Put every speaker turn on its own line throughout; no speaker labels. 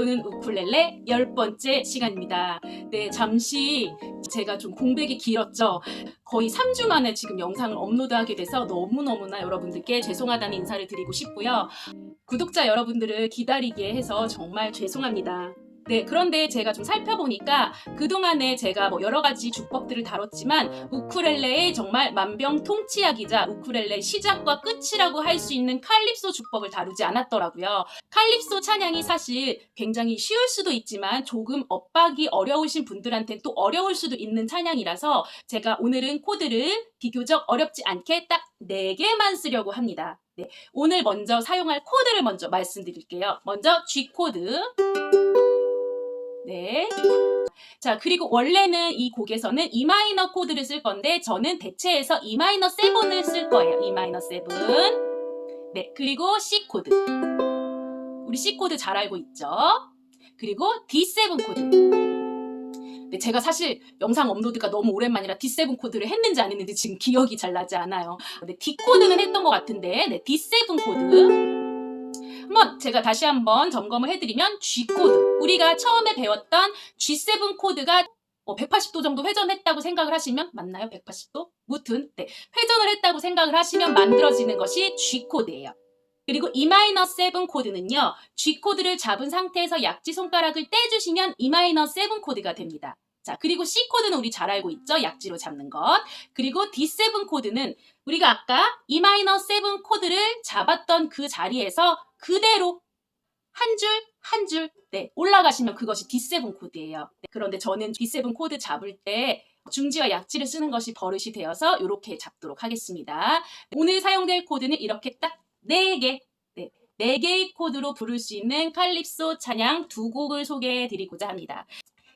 배우는 우쿨렐레 열 번째 시간입니다. 네, 잠시 제가 좀 공백이 길었죠. 거의 3주 만에 지금 영상을 업로드하게 돼서 너무너무나 여러분들께 죄송하다는 인사를 드리고 싶고요. 구독자 여러분들을 기다리게 해서 정말 죄송합니다. 네, 그런데 제가 좀 살펴보니까 그동안에 제가 뭐 여러 가지 주법들을 다뤘지만 우쿨렐레의 정말 만병통치약이자 우쿨렐레 시작과 끝이라고 할 수 있는 칼립소 주법을 다루지 않았더라고요. 칼립소 찬양이 사실 굉장히 쉬울 수도 있지만 조금 엇박이 어려우신 분들한테 또 어려울 수도 있는 찬양이라서 제가 오늘은 코드를 비교적 어렵지 않게 딱 4개만 쓰려고 합니다. 네, 오늘 먼저 사용할 코드를 먼저 말씀드릴게요. 먼저 G 코드. 네. 자, 그리고 원래는 이 곡에서는 E 마이너 코드를 쓸 건데 저는 대체해서 E 마이너 7을 쓸 거예요. E 마이너 7. 네, 그리고 C 코드. 우리 C 코드 잘 알고 있죠? 그리고 D7 코드. 네, 제가 사실 영상 업로드가 너무 오랜만이라 D7 코드를 했는지 안 했는지 지금 기억이 잘 나지 않아요. 근데 D 코드는 했던 것 같은데, 네, D7 코드. 한번 제가 다시 한번 점검을 해드리면 G 코드. 우리가 처음에 배웠던 G7 코드가 뭐 180도 정도 회전했다고 생각을 하시면 맞나요? 180도? 무튼 네, 회전을 했다고 생각을 하시면 만들어지는 것이 G 코드예요. 그리고 E-7 코드는요. G 코드를 잡은 상태에서 약지 손가락을 떼주시면 E-7 코드가 됩니다. 자, 그리고 C 코드는 우리 잘 알고 있죠? 약지로 잡는 것. 그리고 D7 코드는 우리가 아까 E-7 코드를 잡았던 그 자리에서 그대로 한 줄, 한 줄, 네, 올라가시면 그것이 D7 코드예요. 네, 그런데 저는 D7 코드 잡을 때 중지와 약지를 쓰는 것이 버릇이 되어서 이렇게 잡도록 하겠습니다. 오늘 사용될 코드는 이렇게 딱 4개, 네, 4개의 코드로 부를 수 있는 칼립소 찬양 두 곡을 소개해 드리고자 합니다.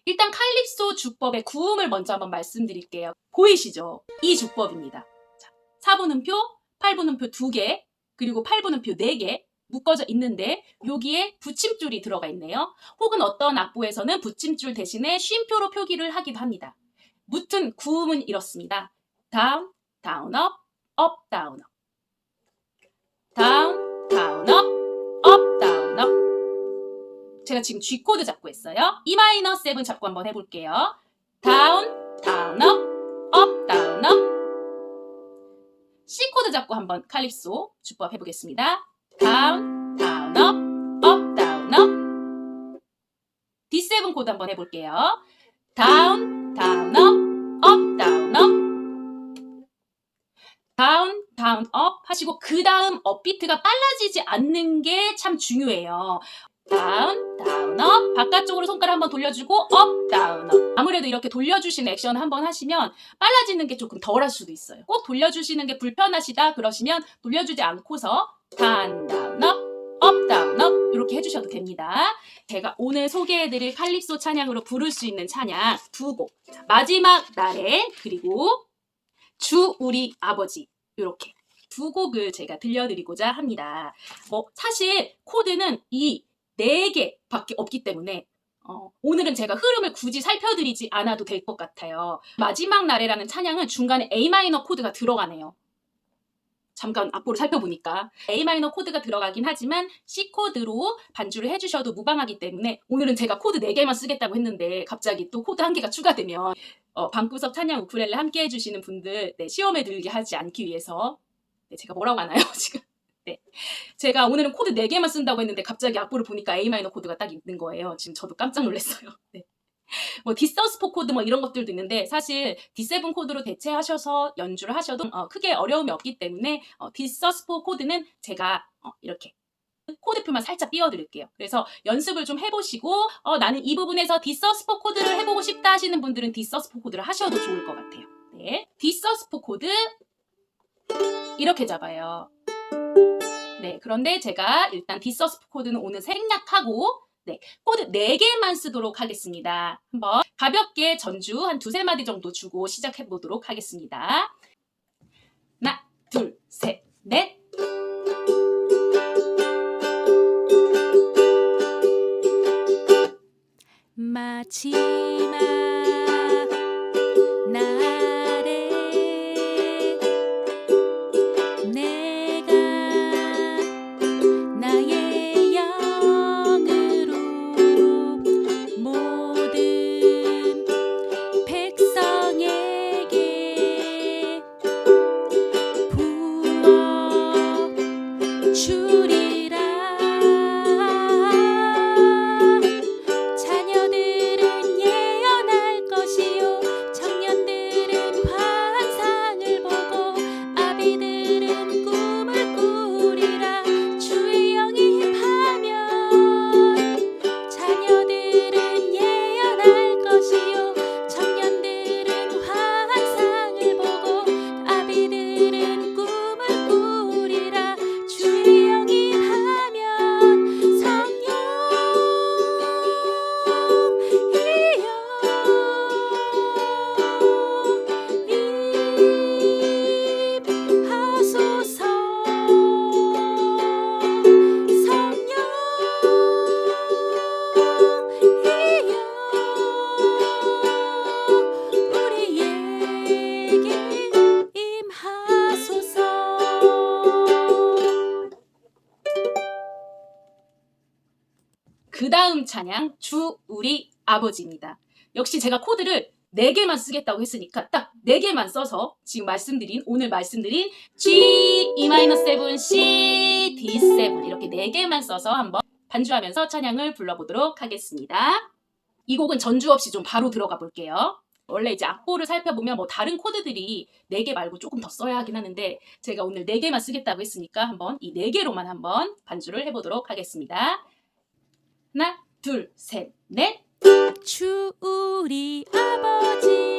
일단 칼립소 주법의 구음을 먼저 한번 말씀드릴게요. 보이시죠? 이 주법입니다. 자, 4분음표, 8분음표 2개, 그리고 8분음표 4개, 묶어져 있는데 여기에 붙임줄이 들어가 있네요. 혹은 어떤 악보에서는 붙임줄 대신에 쉼표로 표기를 하기도 합니다. 무튼 구음은 이렇습니다. 다운, 다운, 업, 업, 다운, 업. 다운, 다운, 업, 업, 다운, 업. 제가 지금 G 코드 잡고 있어요. E 마이너 7 잡고 한번 해볼게요. 다운, 다운, 업, 업, 다운, 업. C 코드 잡고 한번 칼립소 주법 해보겠습니다. 다운, 다운, 업, 업, 다운, 업. D7 코드 한번 해볼게요. 다운, 다운, 업, 업, 다운, 업. 다운, 다운, 업 하시고 그 다음 업비트가 빨라지지 않는 게 참 중요해요. 다운, 다운, 업. 바깥쪽으로 손가락 한번 돌려주고 업, 다운, 업. 아무래도 이렇게 돌려주신 액션 한번 하시면 빨라지는 게 조금 덜 할 수도 있어요. 꼭 돌려주시는 게 불편하시다 그러시면 돌려주지 않고서 다운, 다운, 업, 업, 다운, 업 이렇게 해주셔도 됩니다. 제가 오늘 소개해드릴 칼립소 찬양으로 부를 수 있는 찬양 두 곡. 자, 마지막 날에 그리고 주 우리 아버지 이렇게 두 곡을 제가 들려드리고자 합니다. 뭐 사실 코드는 이 네 개밖에 없기 때문에 어, 오늘은 제가 흐름을 굳이 살펴드리지 않아도 될 것 같아요. 마지막 날에라는 찬양은 중간에 A 마이너 코드가 들어가네요. 잠깐 악보를 살펴보니까 A 마이너 코드가 들어가긴 하지만 C 코드로 반주를 해주셔도 무방하기 때문에 오늘은 제가 코드 4개만 쓰겠다고 했는데 갑자기 또 코드 1개가 추가되면 어, 방구석 찬양 우쿨렐레 함께 해주시는 분들 네, 시험에 들게 하지 않기 위해서 네, 제가 뭐라고 하나요 지금 네. 제가 오늘은 코드 4개만 쓴다고 했는데 갑자기 악보를 보니까 A 마이너 코드가 딱 있는 거예요. 지금 저도 깜짝 놀랐어요. 네. 뭐 디서스포 코드 뭐 이런 것들도 있는데 사실 D7 코드로 대체하셔서 연주를 하셔도 어, 크게 어려움이 없기 때문에 어, 디서스포 코드는 제가 어, 이렇게 코드표만 살짝 띄워드릴게요. 그래서 연습을 좀 해보시고 어, 나는 이 부분에서 디서스포 코드를 해보고 싶다 하시는 분들은 디서스포 코드를 하셔도 좋을 것 같아요. 네, 디서스포 코드 이렇게 잡아요. 네, 그런데 제가 일단 디서스포 코드는 오늘 생략하고 네, 코드 4개만 쓰도록 하겠습니다. 한번 가볍게 전주 한 두세 마디 정도 주고 시작해 보도록 하겠습니다. 하나, 둘, 셋, 넷.
마지막
다음 찬양 주 우리 아버지입니다. 역시 제가 코드를 4개만 쓰겠다고 했으니까 딱 4개만 써서 지금 말씀드린 오늘 말씀드린 G, E-7, C, D7 이렇게 4개만 써서 한번 반주하면서 찬양을 불러보도록 하겠습니다. 이 곡은 전주 없이 좀 바로 들어가 볼게요. 원래 이제 악보를 살펴보면 뭐 다른 코드들이 4개 말고 조금 더 써야 하긴 하는데 제가 오늘 4개만 쓰겠다고 했으니까 한번 이 4개로만 한번 반주를 해보도록 하겠습니다. 하나, 둘, 셋, 넷.
주 우리 아버지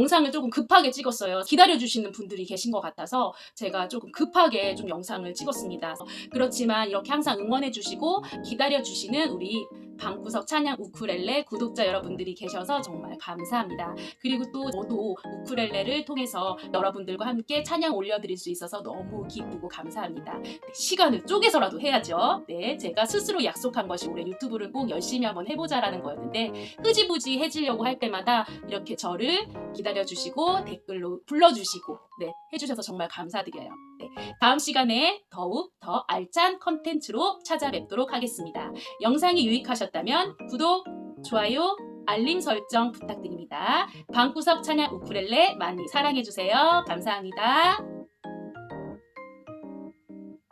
영상을 조금 급하게 찍었어요. 기다려주시는 분들이 계신 것 같아서 제가 조금 급하게 좀 영상을 찍었습니다. 그렇지만 이렇게 항상 응원해주시고 기다려주시는 우리 방구석 찬양 우쿨렐레 구독자 여러분들이 계셔서 정말 감사합니다. 그리고 또 저도 우쿨렐레를 통해서 여러분들과 함께 찬양 올려드릴 수 있어서 너무 기쁘고 감사합니다. 네, 시간을 쪼개서라도 해야죠. 네, 제가 스스로 약속한 것이 올해 유튜브를 꼭 열심히 한번 해보자라는 거였는데 흐지부지 해지려고 할 때마다 이렇게 저를 기다려주시고 댓글로 불러주시고 네, 해주셔서 정말 감사드려요. 네, 다음 시간에 더욱 더 알찬 컨텐츠로 찾아뵙도록 하겠습니다. 영상이 유익하셨다면 구독, 좋아요, 알림 설정 부탁드립니다. 방구석 찬양 우쿨렐레 많이 사랑해주세요. 감사합니다.